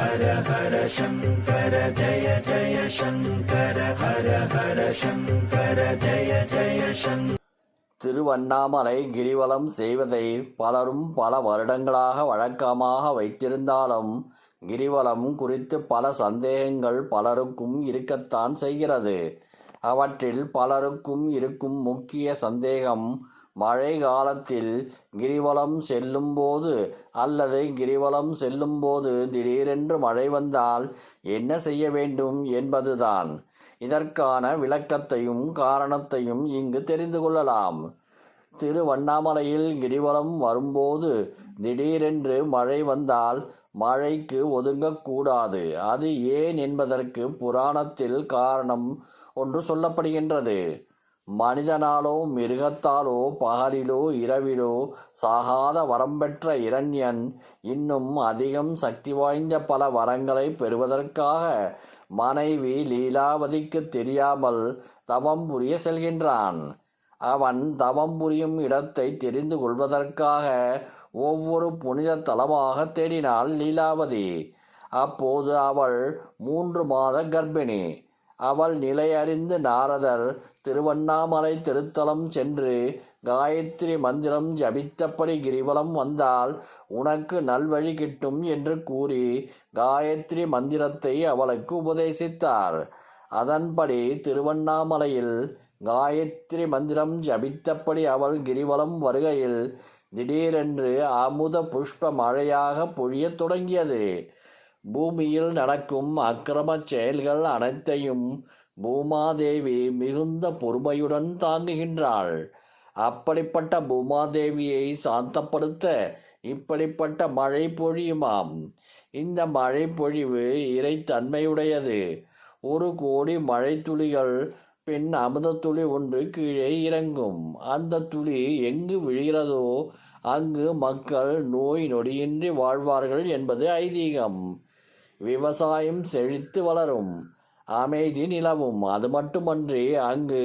ஹர ஹர சங்கர ஜய ஜய சங்கர ஹர ஹர சங்கர ஜய ஜய சங்கர திருவண்ணாமலை கிரிவலம் செய்வதை பலரும் பல வருடங்களாக வழக்கமாக வைத்திருந்தாலும் கிரிவலம் குறித்து பல சந்தேகங்கள் பலருக்கும் இருக்கத்தான் செய்கிறது. அவற்றில் பலருக்கும் இருக்கும் முக்கிய சந்தேகம் மழை காலத்தில் கிரிவலம் செல்லும்போது அல்லது கிரிவலம் செல்லும்போது திடீரென்று மழை வந்தால் என்ன செய்ய வேண்டும் என்பதுதான். இதற்கான விளக்கத்தையும் காரணத்தையும் இங்கு தெரிந்து கொள்ளலாம். திருவண்ணாமலையில் கிரிவலம் வரும்போது திடீரென்று மழை வந்தால் மழைக்கு ஒதுங்கக்கூடாது. அது ஏன் என்பதற்கு புராணத்தில் காரணம் ஒன்று சொல்லப்படுகின்றது. மனிதனாலோ மிருகத்தாலோ பகலிலோ இரவிலோ சாகாத வரம் பெற்ற இரண்யன் இன்னும் அதிகம் சக்தி வாய்ந்த பல வரங்களை பெறுவதற்காக மனைவி லீலாவதிக்கு தெரியாமல் தவம் புரிய செல்கின்றான். அவன் தவம் புரியும் இடத்தை தெரிந்து கொள்வதற்காக ஒவ்வொரு புனித தலமாக தேடினாள் லீலாவதி. அப்போது அவள் மூன்று மாத கர்ப்பிணி. அவள் நிலையறிந்து நாரதர் திருவண்ணாமலை திருத்தலம் சென்று காயத்ரி மந்திரம் ஜபித்தபடி கிரிவலம் வந்தால் உனக்கு நல்வழி கிட்டும் என்று கூறி காயத்ரி மந்திரத்தை அவளுக்கு உபதேசித்தார். அதன்படி திருவண்ணாமலையில் காயத்ரி மந்திரம் ஜபித்தபடி அவள் கிரிவலம் வருகையில் திடீரென்று அமுத புஷ்ப மழையாக பொழியத் தொடங்கியது. பூமியில் நடக்கும் அக்கிரம செயல்கள் அனைத்தையும் பூமாதேவி மிகுந்த பொறுமையுடன் தாங்குகின்றாள். அப்படிப்பட்ட பூமாதேவியை சாந்தப்படுத்த இப்படிப்பட்ட மழை பொழியுமாம். இந்த மழை பொழிவு இறைத்தன்மையுடையது. ஒரு கோடி மழை துளிகள் பின் அமுத துளி ஒன்று கீழே இறங்கும். அந்த துளி எங்கு விழுகிறதோ அங்கு மக்கள் நோய் நொடியின்றி வாழ்வார்கள் என்பது ஐதீகம். விவசாயம் செழித்து வளரும். அமைதி நிலவும். அது மட்டுமன்றி அங்கு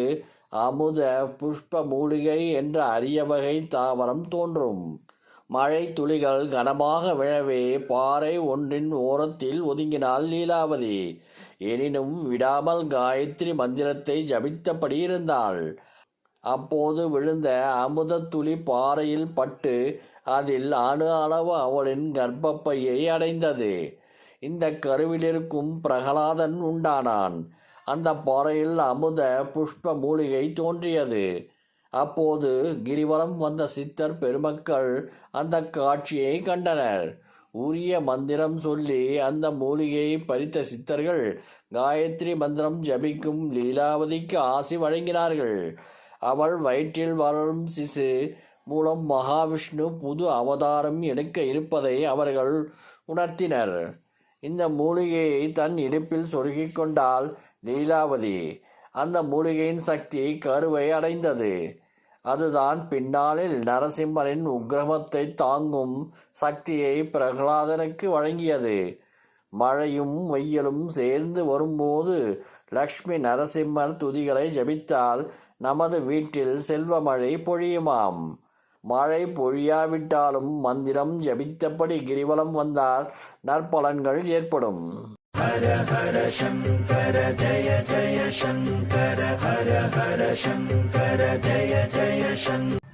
அமுத புஷ்ப மூலிகை என்ற அரிய வகை தாவரம் தோன்றும். மழை துளிகள் கனமாக விழவே பாறை ஒன்றின் ஓரத்தில் ஒதுங்கினாள் லீலாவதி. எனினும் விடாமல் காயத்ரி மந்திரத்தை ஜபித்தபடி இருந்தாள். அப்போது விழுந்த அமுத துளி பாறையில் பட்டு அதில் அணு அளவு அவளின் கர்ப்பப்பையை அடைந்தது. இந்த கருவிலிருக்கும் பிரகலாதன் உண்டானான். அந்த பாறையில் அமுத புஷ்ப மூலிகை தோன்றியது. அப்போது கிரிவலம் வந்த சித்தர் பெருமக்கள் அந்த காட்சியை கண்டனர். உரிய மந்திரம் சொல்லி அந்த மூலிகையை பறித்த சித்தர்கள் காயத்ரி மந்திரம் ஜபிக்கும் லீலாவதிக்கு ஆசி வழங்கினார்கள். அவள் வயிற்றில் வளரும் சிசு மூலம் மகாவிஷ்ணு புது அவதாரம் எடுக்க இருப்பதை அவர்கள் உணர்த்தினர். இந்த மூலிகையை தன் இடுப்பில் சொருகிக் கொண்டால் லீலாவதி. அந்த மூலிகையின் சக்தி கருவை அடைந்தது. அதுதான் பின்னாளில் நரசிம்மரின் உக்கிரமத்தை தாங்கும் சக்தியை பிரகலாதனுக்கு வழங்கியது. மழையும் வெயிலும் சேர்ந்து வரும்போது லக்ஷ்மி நரசிம்மர் துதிகளை ஜபித்தால் நமது வீட்டில் செல்வமழை பொழியுமாம். மழை பொழியாவிட்டாலும் மந்திரம் ஜபித்தபடி கிரிவலம் வந்தால் நற்பலன்கள் ஏற்படும். ஹர ஹர சங்கர ஜய ஜய சங்கர ஹர ஹர சங்கர ஜய ஜய சங்கர.